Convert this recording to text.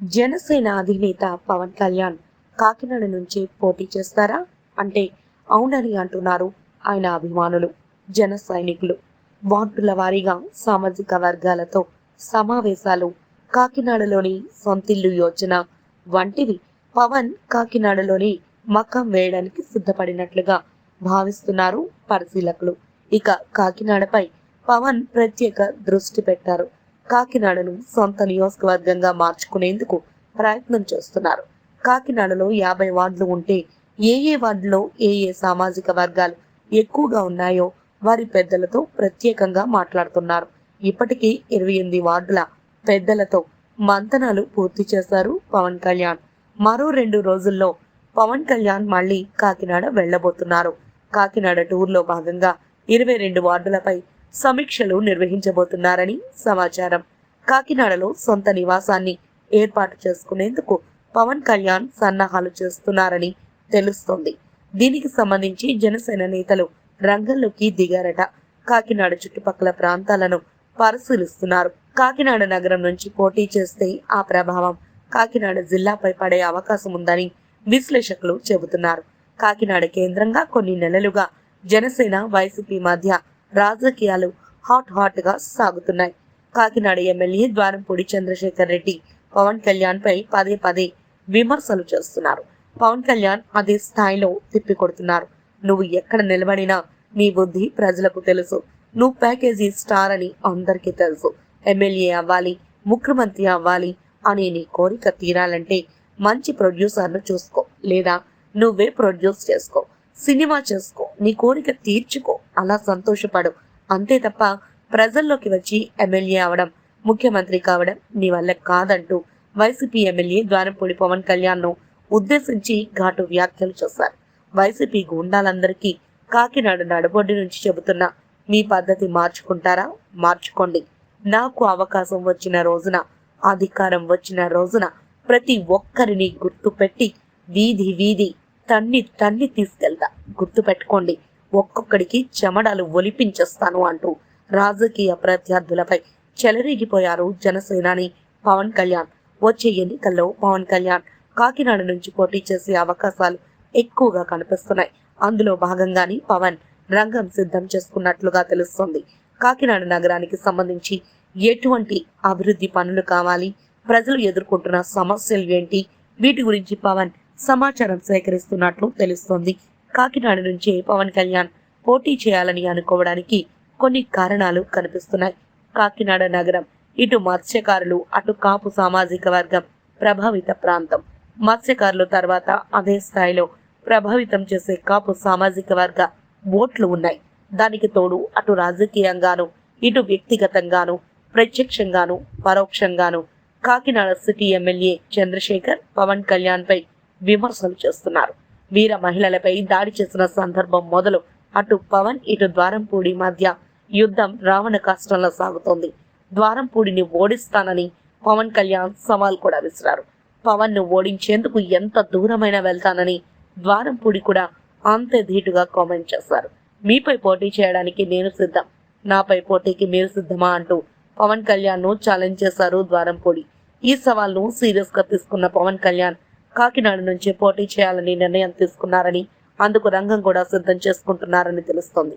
జనసేన అధినేత పవన్ కళ్యాణ్ కాకినాడ నుంచి పోటీ చేస్తారా? అంటే అవునని అంటున్నారు ఆయన అభిమానులు జన సైనికులు. వార్డుల వారీగా సామాజిక వర్గాలతో సమావేశాలు కాకినాడలోని సొంతిల్లు యోచన వంటివి పవన్ కాకినాడలోని మకం వేయడానికి సిద్ధపడినట్లుగా భావిస్తున్నారు పరిశీలకులు. ఇక కాకినాడపై పవన్ ప్రత్యేక దృష్టి పెట్టారు. కాకినాడను సొంత నియోజకవర్గంగా మార్చుకునేందుకు ప్రయత్నం చేస్తున్నారు. కాకినాడలో యాభై వార్డులు ఉంటే ఏ ఏ వార్డులో ఏ ఏ సామాజిక వర్గాలు ఎక్కువగా ఉన్నాయో వారి పెద్దలతో ప్రత్యేకంగా మాట్లాడుతున్నారు. ఇప్పటికీ ఇరవై ఎనిమిది వార్డుల పెద్దలతో మంతనాలు పూర్తి చేశారు పవన్ కళ్యాణ్. మరో రెండు రోజుల్లో పవన్ కళ్యాణ్ మళ్ళీ కాకినాడ వెళ్ళబోతున్నారు కాకినాడ టూర్లో భాగంగా ఇరవై రెండు వార్డులపై సమీక్షలు నిర్వహించబోతున్నారని సమాచారం. కాకినాడలో సొంత నివాసాన్ని ఏర్పాటు చేసుకునేందుకు పవన్ కళ్యాణ్ సన్నాహాలు చేస్తున్నారని తెలుస్తోంది. దీనికి సంబంధించి జనసేన నేతలు రంగంలోకి దిగారట. కాకినాడ చుట్టుపక్కల ప్రాంతాలను పరిశీలిస్తున్నారు. కాకినాడ నగరం నుంచి పోటీ చేస్తే ఆ ప్రభావం కాకినాడ జిల్లాపై పడే అవకాశం ఉందని విశ్లేషకులు చెబుతున్నారు. కాకినాడ కేంద్రంగా కొన్ని నెలలుగా జనసేన వైసీపీ మధ్య రాజకీయాలు హాట్ హాట్గా సాగుతున్నాయి. కాకినాడ ఎమ్మెల్యే ద్వారంపూడి చంద్రశేఖర్ రెడ్డి పవన్ కళ్యాణ్ పై పదే పదే విమర్శలు చేస్తున్నారు. పవన్ కళ్యాణ్ అదే స్థాయిలో తిప్పికొడుతున్నారు. నువ్వు ఎక్కడ నిలబడినా నీ బుద్ధి ప్రజలకు తెలుసు. నువ్వు ప్యాకేజీ స్టార్ అని అందరికీ తెలుసు. ఎమ్మెల్యే అవ్వాలి ముఖ్యమంత్రి అవ్వాలి అనే నీ కోరిక తీరాలంటే మంచి ప్రొడ్యూసర్ను చూసుకో. లేదా నువ్వే ప్రొడ్యూస్ చేసుకో. సినిమా చేసుకో. నీ కోరిక తీర్చుకో. అలా సంతోషపడు. అంతే తప్ప ప్రజల్లోకి వచ్చి ఎమ్మెల్యే అవడం ముఖ్యమంత్రి కావడం నీ వల్ల కాదంటూ వైసీపీ ఎమ్మెల్యే ద్వారంపూడి పవన్ కళ్యాణ్ను ఉద్దేశించి ఘాటు వ్యాఖ్యలు చేశారు. వైసీపీ గుండాలందరికీ కాకినాడ నడబొడ్డు నుంచి చెబుతున్నా మీ పద్ధతి మార్చుకుంటారా? మార్చుకోండి. నాకు అవకాశం వచ్చిన రోజున అధికారం వచ్చిన రోజున ప్రతి ఒక్కరిని గుర్తుపెట్టి వీధి వీధి తన్ని తన్ని తీసుకెళ్తా. గుర్తు పెట్టుకోండి ఒక్కొక్కడికి చెమడాలు ఒలిపించేస్తాను అంటూ రాజకీయ ప్రత్యర్థులపై చెలరేగిపోయారు జనసేనాని పవన్ కళ్యాణ్. వచ్చే ఎన్నికల్లో పవన్ కళ్యాణ్ కాకినాడ నుంచి పోటీ చేసే అవకాశాలు ఎక్కువగా కనిపిస్తున్నాయి. అందులో భాగంగానే పవన్ రంగం సిద్ధం చేసుకున్నట్లుగా తెలుస్తోంది. కాకినాడ నగరానికి సంబంధించి ఎటువంటి అభివృద్ధి పనులు కావాలి? ప్రజలు ఎదుర్కొంటున్న సమస్యలు ఏంటి? వీటి గురించి పవన్ సమాచారం సేకరిస్తున్నట్లు తెలుస్తోంది. కాకినాడ నుంచి పవన్ కళ్యాణ్ పోటీ చేయాలని అనుకోవడానికి కొన్ని కారణాలు కనిపిస్తున్నాయి. కాకినాడ నగరం ఇటు మత్స్యకారులు అటు కాపు సామాజిక వర్గం ప్రభావిత ప్రాంతం. మత్స్యకారులు తర్వాత అదే స్థాయిలో ప్రభావితం చేసే కాపు సామాజిక వర్గ ఓట్లు ఉన్నాయి. దానికి తోడు అటు రాజకీయంగాను ఇటు వ్యక్తిగతంగాను ప్రత్యక్షంగాను పరోక్షంగాను కాకినాడ సిటీ ఎమ్మెల్యే చంద్రశేఖర్ పవన్ కళ్యాణ్ పై విమర్శలు చేస్తున్నారు. వీర మహిళలపై దాడి చేసిన సందర్భం మొదలు అటు పవన్ ఇటు ద్వారంపూడి మధ్య యుద్ధం రావణ కష్టంలో సాగుతోంది. ద్వారంపూడిని ఓడిస్తానని పవన్ కళ్యాణ్ సవాల్ కూడా విసిరారు. పవన్ను ఓడించేందుకు ఎంత దూరమైనా వెళ్తానని ద్వారంపూడి కూడా అంతే ధీటుగా కామెంట్ చేశారు. మీపై పోటీ చేయడానికి నేను సిద్ధం నాపై పోటీకి మీరు సిద్ధమా అంటూ పవన్ కళ్యాణ్ను ఛాలెంజ్ చేశారు ద్వారంపూడి. ఈ సవాల్ను సీరియస్గా తీసుకున్న పవన్ కళ్యాణ్ కాకినాడ నుంచి పోటీ చేయాలని నిర్ణయం తీసుకున్నారని అందుకు రంగం కూడా సిద్ధం చేసుకుంటున్నారని తెలుస్తోంది.